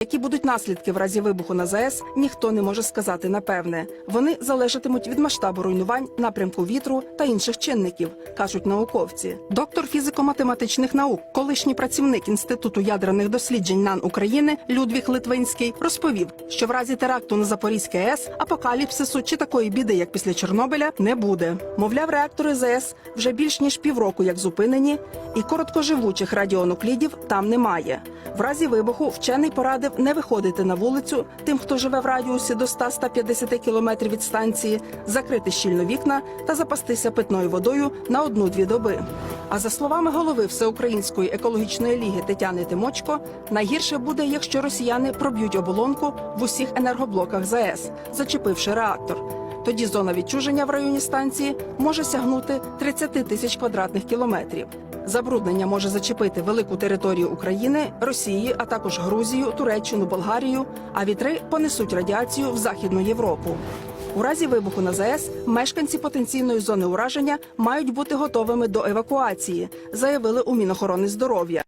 Які будуть наслідки в разі вибуху на ЗАЕС, ніхто не може сказати напевне. Вони залежатимуть від масштабу руйнувань, напрямку вітру та інших чинників, кажуть науковці. Доктор фізико-математичних наук, колишній працівник інституту ядерних досліджень НАН України Людвіг Литвинський розповів, що в разі теракту на Запорізькій АЕС апокаліпсису чи такої біди, як після Чорнобиля, не буде. Мовляв, реактори ЗАЕС вже більш ніж півроку як зупинені, і короткоживучих радіонуклідів там немає. В разі вибуху вчений порадив не виходити на вулицю тим, хто живе в радіусі до 100-150 кілометрів від станції, закрити щільно вікна та запастися питною водою на одну-дві доби. А за словами голови Всеукраїнської екологічної ліги Тетяни Тимочко, найгірше буде, якщо росіяни проб'ють оболонку в усіх енергоблоках ЗАЕС, зачепивши реактор. Тоді зона відчуження в районі станції може сягнути 30 тисяч квадратних кілометрів. Забруднення може зачепити велику територію України, Росії, а також Грузію, Туреччину, Болгарію. А вітри понесуть радіацію в Західну Європу. У разі вибуху на ЗАЕС мешканці потенційної зони ураження мають бути готовими до евакуації, заявили у Мінохорони здоров'я.